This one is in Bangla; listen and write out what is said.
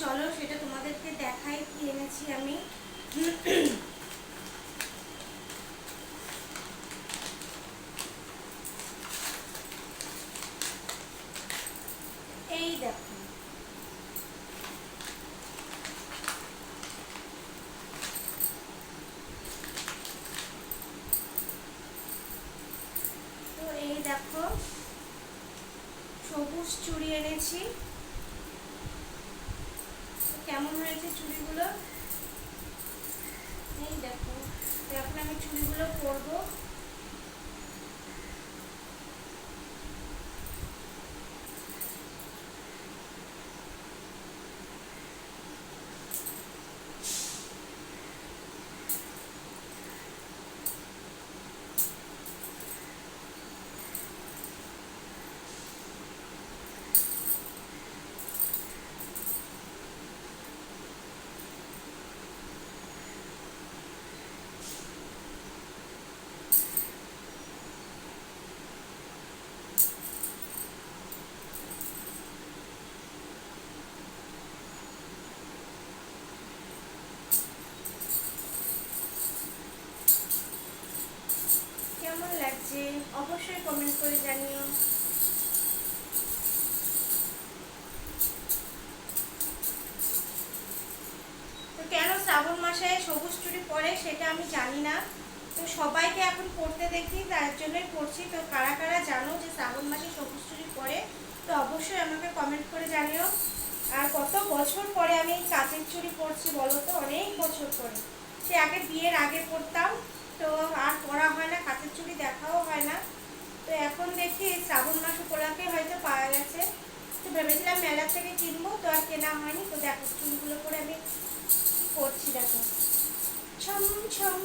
চলো সেটা তোমাদেরকে দেখাই, কি এনেছি আমি। এই দেখো। তো এই দেখো, সবুজ চুড়ি এনেছি। কেমন হয়েছে চুড়িগুলো? এই দেখো এখন আমি চুড়িগুলো পরবো কেমন লাগছে অবশ্যই কমেন্ট করে জানিও। তো কেন শ্রাবণ মাসে সবুজ চুড়ি পরে সেটা আমি জানি না। তো সবাইকে এখন পড়তে দেখি, তার জন্যই পড়ছি। তো কারা কারা জানো যে শ্রাবণ মাসে সবুজ চুড়ি পরে তো অবশ্যই আমাকে কমেন্ট করে জানিও। আর কত বছর পরে আমি কাচের চুড়ি পরছি বলো তো? অনেক বছর পরে। সে আগে বিয়ের আগে পরতাম তো আর পরা হয় না, কাচের চুড়ি দেখাও হয় না তো এখন দেখি শ্রাবণ মাস উপলক্ষে হয়তো পাওয়া গেছে। তো ভেবেছিলাম মেলা থেকে কিনবো, তো আর কেনা হয়নি। তো দেখো, চুলগুলো করে আমি করছি দেখো। ছম ছম।